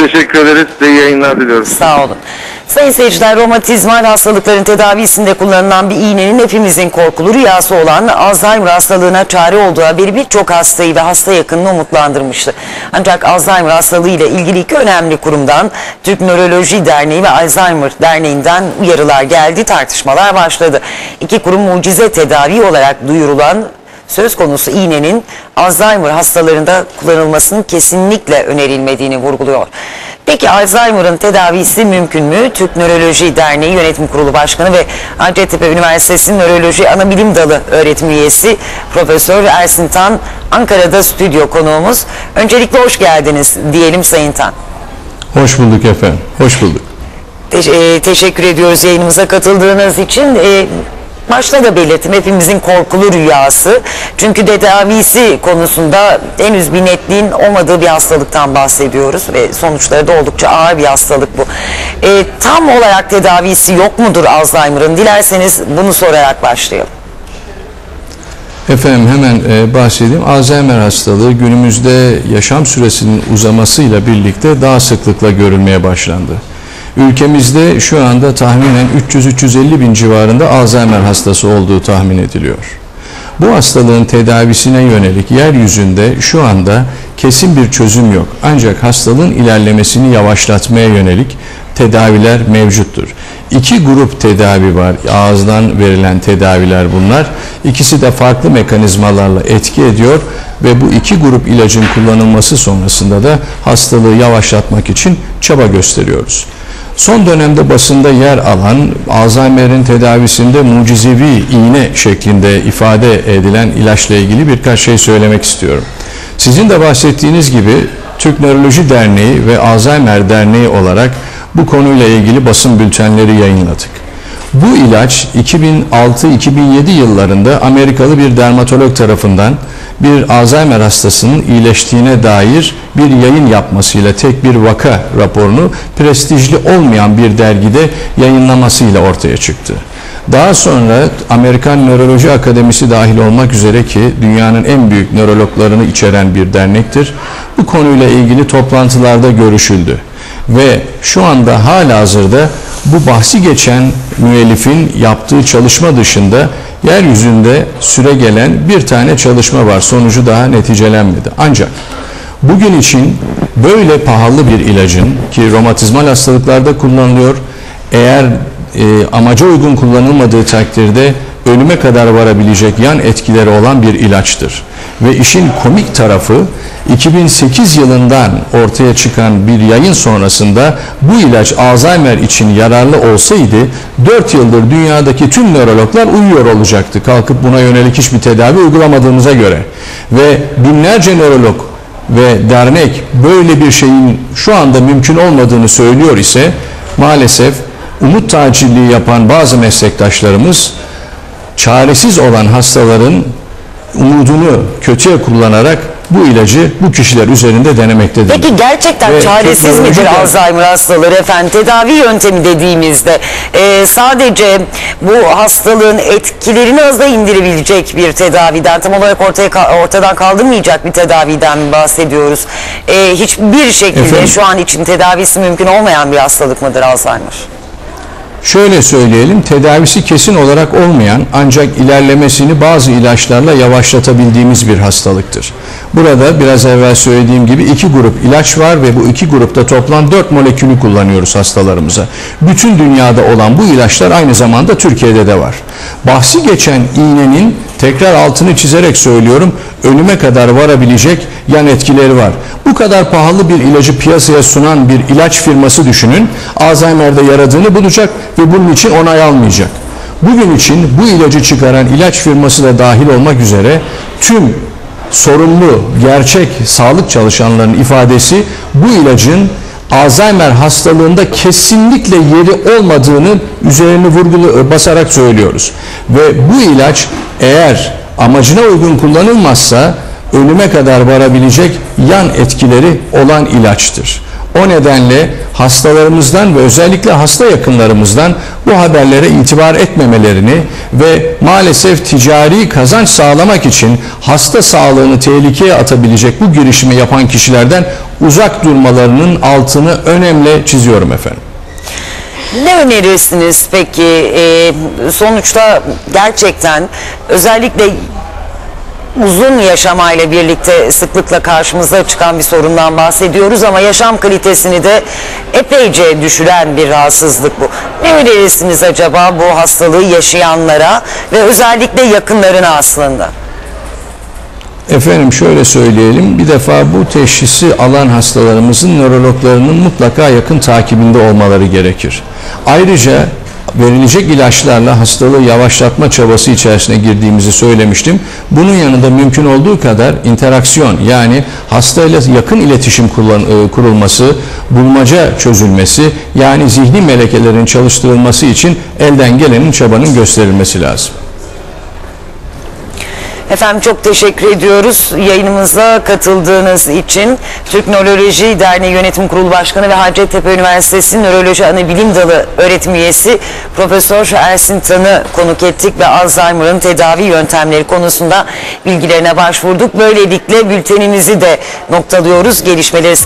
Teşekkür ederiz. Size yayınlar diliyorum. Sağ olun. Sayın seyirciler, romatizmal hastalıkların tedavisinde kullanılan bir iğnenin hepimizin korkulu rüyası olan Alzheimer hastalığına çare olduğu haberi birçok hastayı ve hasta yakınını umutlandırmıştı. Ancak Alzheimer hastalığı ile ilgili iki önemli kurumdan Türk Nöroloji Derneği ve Alzheimer Derneği'nden uyarılar geldi, tartışmalar başladı. İki kurum mucize tedavi olarak duyurulan söz konusu iğnenin Alzheimer hastalarında kullanılmasının kesinlikle önerilmediğini vurguluyor. Peki Alzheimer'ın tedavisi mümkün mü? Türk Nöroloji Derneği Yönetim Kurulu Başkanı ve Hacettepe Üniversitesi Nöroloji Anabilim Dalı öğretim üyesi Profesör Ersin Tan Ankara'da stüdyo konuğumuz. Öncelikle hoş geldiniz diyelim Sayın Tan. Hoş bulduk efendim. Hoş bulduk. Te- e, teşekkür ediyoruz yayınımıza katıldığınız için. E, başta da belirttim hepimizin korkulu rüyası. Çünkü tedavisi konusunda henüz bir netliğin olmadığı bir hastalıktan bahsediyoruz ve sonuçları da oldukça ağır bir hastalık bu. E, tam olarak tedavisi yok mudur Alzheimer'ın? Dilerseniz bunu sorarak başlayalım. Efendim hemen e, bahsedeyim. Alzheimer hastalığı günümüzde yaşam süresinin uzamasıyla birlikte daha sıklıkla görülmeye başlandı. Ülkemizde şu anda tahminen 300-350 bin civarında Alzheimer hastası olduğu tahmin ediliyor. Bu hastalığın tedavisine yönelik yeryüzünde şu anda kesin bir çözüm yok. Ancak hastalığın ilerlemesini yavaşlatmaya yönelik tedaviler mevcuttur. İki grup tedavi var. Ağızdan verilen tedaviler bunlar. İkisi de farklı mekanizmalarla etki ediyor ve bu iki grup ilacın kullanılması sonrasında da hastalığı yavaşlatmak için çaba gösteriyoruz. Son dönemde basında yer alan Alzheimer'in tedavisinde mucizevi iğne şeklinde ifade edilen ilaçla ilgili birkaç şey söylemek istiyorum. Sizin de bahsettiğiniz gibi Türk Nöroloji Derneği ve Alzheimer Derneği olarak bu konuyla ilgili basın bültenleri yayınladık. Bu ilaç 2006-2007 yıllarında Amerikalı bir dermatolog tarafından bir Alzheimer hastasının iyileştiğine dair bir yayın yapmasıyla tek bir vaka raporunu prestijli olmayan bir dergide yayınlamasıyla ortaya çıktı. Daha sonra Amerikan Nöroloji Akademisi dahil olmak üzere ki dünyanın en büyük nörologlarını içeren bir dernektir. Bu konuyla ilgili toplantılarda görüşüldü ve şu anda hala hazırda bu bahsi geçen müellifin yaptığı çalışma dışında yeryüzünde süre gelen bir tane çalışma var. Sonucu daha neticelenmedi. Ancak bugün için böyle pahalı bir ilacın ki romatizmal hastalıklarda kullanılıyor eğer e, amaca uygun kullanılmadığı takdirde ölüme kadar varabilecek yan etkileri olan bir ilaçtır. Ve işin komik tarafı 2008 yılından ortaya çıkan bir yayın sonrasında bu ilaç Alzheimer için yararlı olsaydı 4 yıldır dünyadaki tüm nörologlar uyuyor olacaktı. Kalkıp buna yönelik hiçbir tedavi uygulamadığımıza göre. Ve binlerce nörolog ve dernek böyle bir şeyin şu anda mümkün olmadığını söylüyor ise maalesef umut tacirliği yapan bazı meslektaşlarımız çaresiz olan hastaların umudunu kötüye kullanarak bu ilacı bu kişiler üzerinde denemektedir. Peki gerçekten Ve çaresiz midir de- Alzheimer hastaları efendim? Tedavi yöntemi dediğimizde e, sadece bu hastalığın etkilerini aza indirebilecek bir tedaviden tam olarak ortaya ortadan kaldırmayacak bir tedaviden mi bahsediyoruz? E, hiçbir şekilde Efendim? şu an için tedavisi mümkün olmayan bir hastalık mıdır Alzheimer? Şöyle söyleyelim, tedavisi kesin olarak olmayan ancak ilerlemesini bazı ilaçlarla yavaşlatabildiğimiz bir hastalıktır. Burada biraz evvel söylediğim gibi iki grup ilaç var ve bu iki grupta toplam dört molekülü kullanıyoruz hastalarımıza. Bütün dünyada olan bu ilaçlar aynı zamanda Türkiye'de de var. Bahsi geçen iğnenin tekrar altını çizerek söylüyorum ölüme kadar varabilecek yan etkileri var. Bu kadar pahalı bir ilacı piyasaya sunan bir ilaç firması düşünün. Alzheimer'de yaradığını bulacak ve bunun için onay almayacak. Bugün için bu ilacı çıkaran ilaç firması da dahil olmak üzere tüm sorumlu, gerçek sağlık çalışanlarının ifadesi bu ilacın Alzheimer hastalığında kesinlikle yeri olmadığını üzerini vurgulu basarak söylüyoruz. Ve bu ilaç eğer amacına uygun kullanılmazsa ölüme kadar varabilecek yan etkileri olan ilaçtır. O nedenle hastalarımızdan ve özellikle hasta yakınlarımızdan bu haberlere itibar etmemelerini ve maalesef ticari kazanç sağlamak için hasta sağlığını tehlikeye atabilecek bu girişimi yapan kişilerden uzak durmalarının altını önemli çiziyorum efendim. Ne önerirsiniz peki? Ee, sonuçta gerçekten özellikle uzun yaşamayla birlikte sıklıkla karşımıza çıkan bir sorundan bahsediyoruz ama yaşam kalitesini de epeyce düşüren bir rahatsızlık bu. Ne önerirsiniz acaba bu hastalığı yaşayanlara ve özellikle yakınlarına aslında? Efendim şöyle söyleyelim, bir defa bu teşhisi alan hastalarımızın nörologlarının mutlaka yakın takibinde olmaları gerekir. Ayrıca verilecek ilaçlarla hastalığı yavaşlatma çabası içerisine girdiğimizi söylemiştim. Bunun yanında mümkün olduğu kadar interaksiyon yani hastayla yakın iletişim e, kurulması, bulmaca çözülmesi yani zihni melekelerin çalıştırılması için elden gelenin çabanın gösterilmesi lazım. Efendim çok teşekkür ediyoruz yayınımıza katıldığınız için. Türk Nöroloji Derneği Yönetim Kurulu Başkanı ve Hacettepe Üniversitesi Nöroloji Anabilim Dalı öğretim üyesi Profesör Ersin Tan'ı konuk ettik ve Alzheimer'ın tedavi yöntemleri konusunda bilgilerine başvurduk. Böylelikle bültenimizi de noktalıyoruz. Gelişmeleri